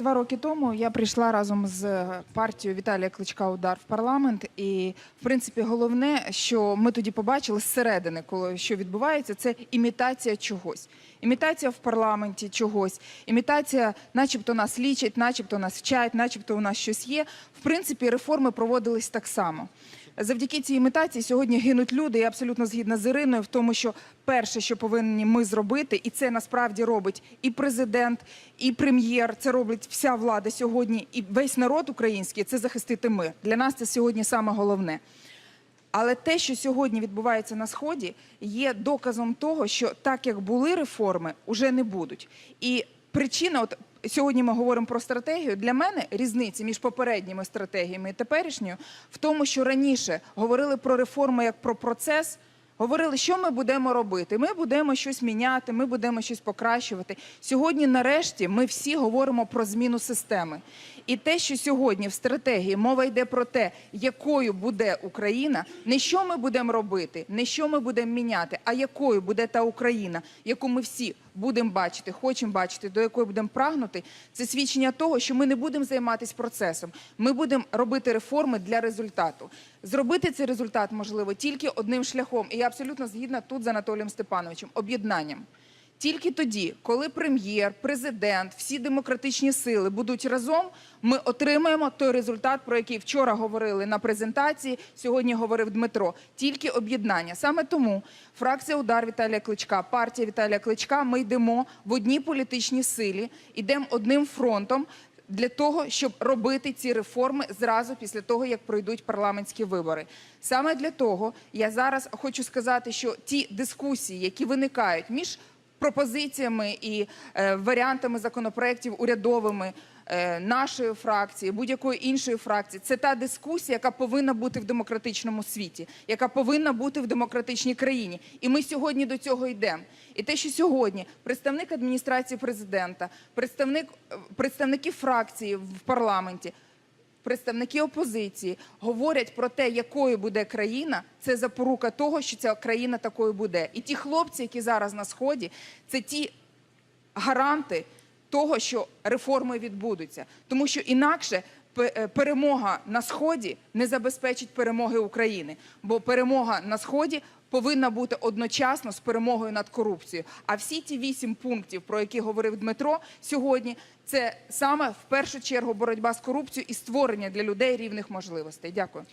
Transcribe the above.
Два роки тому я прийшла разом з партією Віталія Кличка Удар в парламент. І, в принципі, головне, що ми тоді побачили зсередини, коли що відбувається, це імітація чогось. Імітація в парламенті чогось, імітація, начебто нас лічать, начебто нас вчать, начебто у нас щось є. В принципі, реформи проводились так само. Завдяки цій імітації сьогодні гинуть люди. Я абсолютно згідна з Іриною в тому, що перше, що повинні ми зробити, і це насправді робить і президент, і прем'єр. Це робить вся влада сьогодні, і весь народ український це захистити мир. Для нас це сьогодні саме головне. Але те, що сьогодні відбувається на сході, є доказом того, що так як були реформи, уже не будуть. І причина, от сьогодні ми говоримо про стратегію. Для мене різниця між попередніми стратегіями і теперішньою в тому, що раніше говорили про реформи як про процес. Говорили, що ми будемо робити. Ми будемо щось міняти, ми будемо щось покращувати. Сьогодні, нарешті, ми всі говоримо про зміну системи. І те, що сьогодні в стратегії мова йде про те, якою буде Україна, не що ми будемо робити, не що ми будемо міняти, а якою буде та Україна, яку ми всі будемо бачити, хочемо бачити, до якої будемо прагнути, це свідчення того, що ми не будемо займатися процесом. Ми будемо робити реформи для результату. Зробити цей результат можливо тільки одним шляхом. І я абсолютно згідна тут з Анатолієм Степановичем об'єднанням. Тільки тоді, коли прем'єр, президент, всі демократичні сили будуть разом, ми отримаємо той результат, про який вчора говорили на презентації. Сьогодні говорив Дмитро. Тільки об'єднання. Саме тому фракція Удар Віталія Кличка, партія Віталія Кличка. Ми йдемо в одній політичній силі, йдемо одним фронтом. Для того щоб робити ці реформи зразу після того, як пройдуть парламентські вибори, саме для того я зараз хочу сказати, що ті дискусії, які виникають між пропозиціями і е, варіантами законопроєктів урядовими е, нашої фракції, будь-якої іншої фракції, це та дискусія, яка повинна бути в демократичному світі, яка повинна бути в демократичній країні. І ми сьогодні до цього йдемо. І те, що сьогодні представник адміністрації президента, представник представники фракції в парламенті. Представники опозиції говорять про те, якою буде країна, це запорука того, що ця країна такою буде. І ті хлопці, які зараз на сході, це ті гаранти того, що реформи відбудуться, тому що інакше перемога на сході не забезпечить перемоги України, бо перемога на сході повинна бути одночасно з перемогою над корупцією. А всі ті вісім пунктів, про які говорив Дмитро сьогодні, це саме в першу чергу боротьба з корупцією і створення для людей рівних можливостей. Дякую.